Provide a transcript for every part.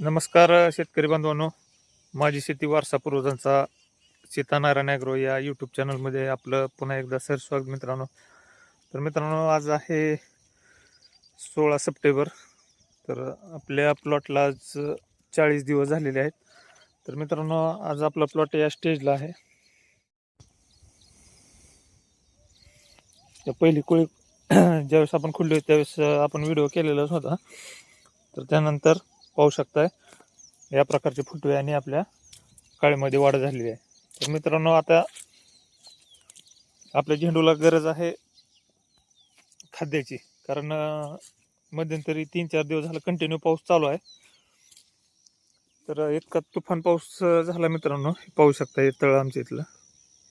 नमस्कार शेतकरी बांधवांनो. माझी शेती वारसा पूर्वजांचा सीतानारायण ॲग्रो या यूट्यूब चॅनलमध्ये आपलं पुन्हा एकदा सर स्वागत मित्रांनो. तर मित्रांनो आज आहे सोळा सप्टेंबर. तर आपल्या प्लॉटला आज चाळीस दिवस झालेले आहेत. तर मित्रांनो आज आपला प्लॉट या स्टेजला आहे. त्या पहिली कोळी ज्यावेळेस आपण खुलली त्यावेळेस आपण व्हिडिओ केलेलाच होता. तर त्यानंतर पाहू शकताय. या प्रकारचे फुटवे आणि आपल्या काळीमध्ये वाढ झालेली आहे. तर मित्रांनो आता आपल्या झेंडूला गरज आहे खाद्याची. कारण मध्यंतरी तीन चार दिवस झाला कंटिन्यू पाऊस चालू आहे. तर इतका तुफान पाऊस झाला मित्रांनो. पाहू शकता हे तळ आमच्या इथलं.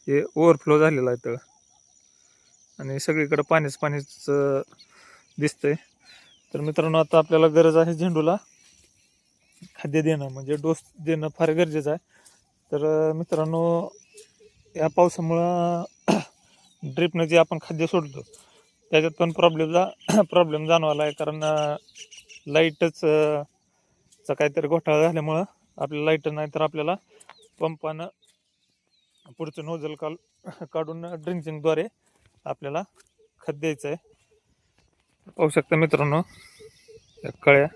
हे ओव्हरफ्लो झालेलं आहे तळ. आणि सगळीकडे पाणीच पाणीच दिसतंय. तर मित्रांनो आता आपल्याला गरज आहे झेंडूला. खाद्य देणं म्हणजे डोस देणं फार गरजेचं आहे. तर मित्रांनो या पावसामुळं ड्रिपनं जे आपण खाद्य सोडतो त्याच्यात पण प्रॉब्लेम जा प्रॉब्लेम जाणवाला आहे. कारण लाईटच चा काहीतरी घोटाळा झाल्यामुळं आपल्याला लाइट नाही तर आपल्याला पंपानं पुढचं नोजल काल काढून ड्रिंचिंगद्वारे आपल्याला खत द्यायचं आहे. पाहू शकता मित्रांनो या कळ्या.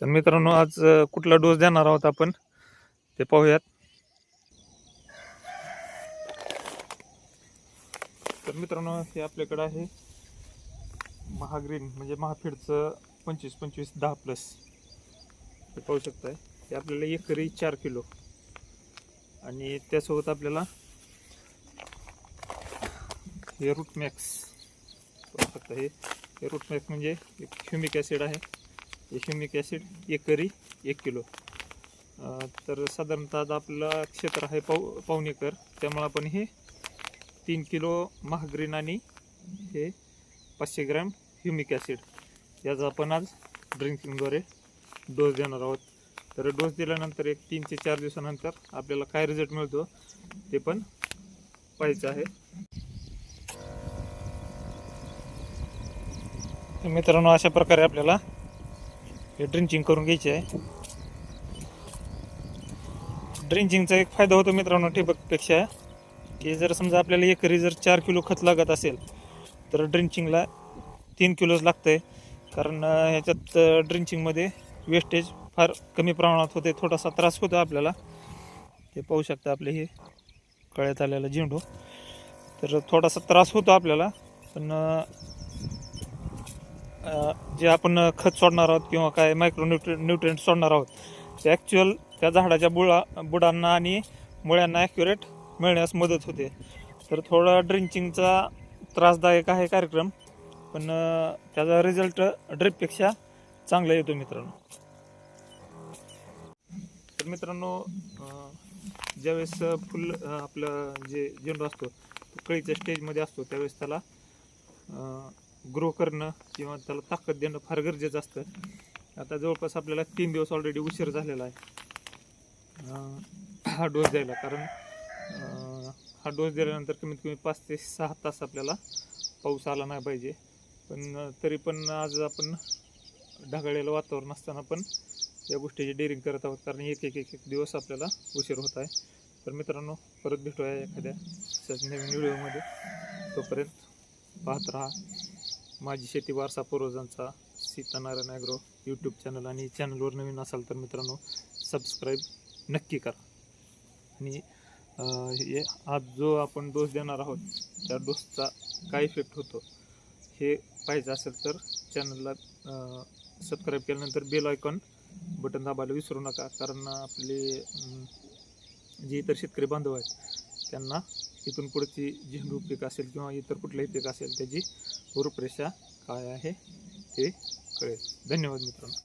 तर मित्रांनो आज कुठला डोस देणार आहोत आपण? ते पाहूयात. तर मित्रांनो हे आपल्याकडे आहे महाग्रीन म्हणजे महाफीडचं पंचवीस पंचवीस दहा प्लस. हे पाहू शकताय हे आपल्याला एकरी चार किलो. आणि त्यासोबत आपल्याला हे रूट मॅक्स. पाहू शकता हे हे रूट मॅक्स म्हणजे एक ह्युमिक ॲसिड आहे. हे ह्युमिक ॲसिड एकरी एक किलो. तर साधारणतः आपलं क्षेत्र आहे पाव पाऊण एकर. त्यामुळं आपण हे तीन किलो महाग्रीन आणि हे पाचशे ग्रॅम ह्युमिक ॲसिड याचा आपण आज ड्रिंकिंगद्वारे डोस देणार आहोत. तर डोस दिल्यानंतर एक तीन ते चार दिवसानंतर आपल्याला काय रिझल्ट मिळतो ते पण पाहायचं आहे. मित्रांनो अशा प्रकारे आपल्याला हे ड्रिंचिंग करून घ्यायचे आहे. ड्रिंचिंगचा एक फायदा होतो मित्रांनो ठिबकपेक्षा. की जर समजा आपल्याला एकरी जर चार किलो खत लागत असेल तर ड्रिंचिंगला तीन किलोच लागतंय. कारण ह्याच्यात ड्रिंचिंगमध्ये वेस्टेज फार कमी प्रमाणात होते. थोडासा त्रास होतो आपल्याला. ते पाहू शकता आपले हे कळ्यात आलेला झेंडू. तर थोडासा त्रास होतो आपल्याला. पण जे आपण खत सोडणार आहोत किंवा काय मायक्रो न्यूट्रि न्यूट्रिएंट सोडणार आहोत ते ॲक्च्युअल त्या झाडाच्या बुळा बुडांना आणि मुळ्यांना ॲक्युरेट मिळण्यास मदत होते. तर थोडा ड्रिंचिंगचा त्रासदायक आहे कार्यक्रम पण त्याचा रिझल्ट ड्रिपपेक्षा चांगला येतो मित्रांनो. तर मित्रांनो ज्यावेळेस फुल आपलं जे झेंडू असतो तो कळीच्या स्टेजमध्ये असतो त्यावेळेस त्याला ग्रो करणं किंवा त्याला ताकद देणं फार गरजेचं असतं. आता जवळपास आपल्याला तीन दिवस ऑलरेडी उशीर झालेला आहे. हा डोस द्यायला. कारण हा डोस दिल्यानंतर कमीत कमी पाच ते सहा तास आपल्याला पाऊस आला नाही पाहिजे. पण तरी पण आज आपण ढगाळलेलं वातावरण असताना पण या गोष्टीची डेअरिंग करत आहोत. कारण एक एक एक एक दिवस आपल्याला उशीर होत आहे. तर मित्रांनो परत भेटूया एखाद्या नवीन व्हिडिओमध्ये तोपर्यंत पाहत राहा. माझी शेती वारसा पूर्वजांचा सीतानारायण ॲग्रो यूट्यूब चॅनल आणि चॅनलवर नवीन असाल तर मित्रांनो सबस्क्राईब नक्की करा. आणि हे आज जो आपण डोस देणार आहोत त्या डोसचा काय इफेक्ट होतो हे पाहिजे असेल तर चॅनलला सबस्क्राईब केल्यानंतर बेल आयकॉन बटन दाबायला विसरू नका. कारण आपले जे इतर शेतकरी बांधव आहेत त्यांना इथून पुढची झेंडू पीक असेल किंवा इतर कुठलंही पीक असेल त्याची रूपरेषा काय आहे ते कळेल. धन्यवाद मित्रांनो.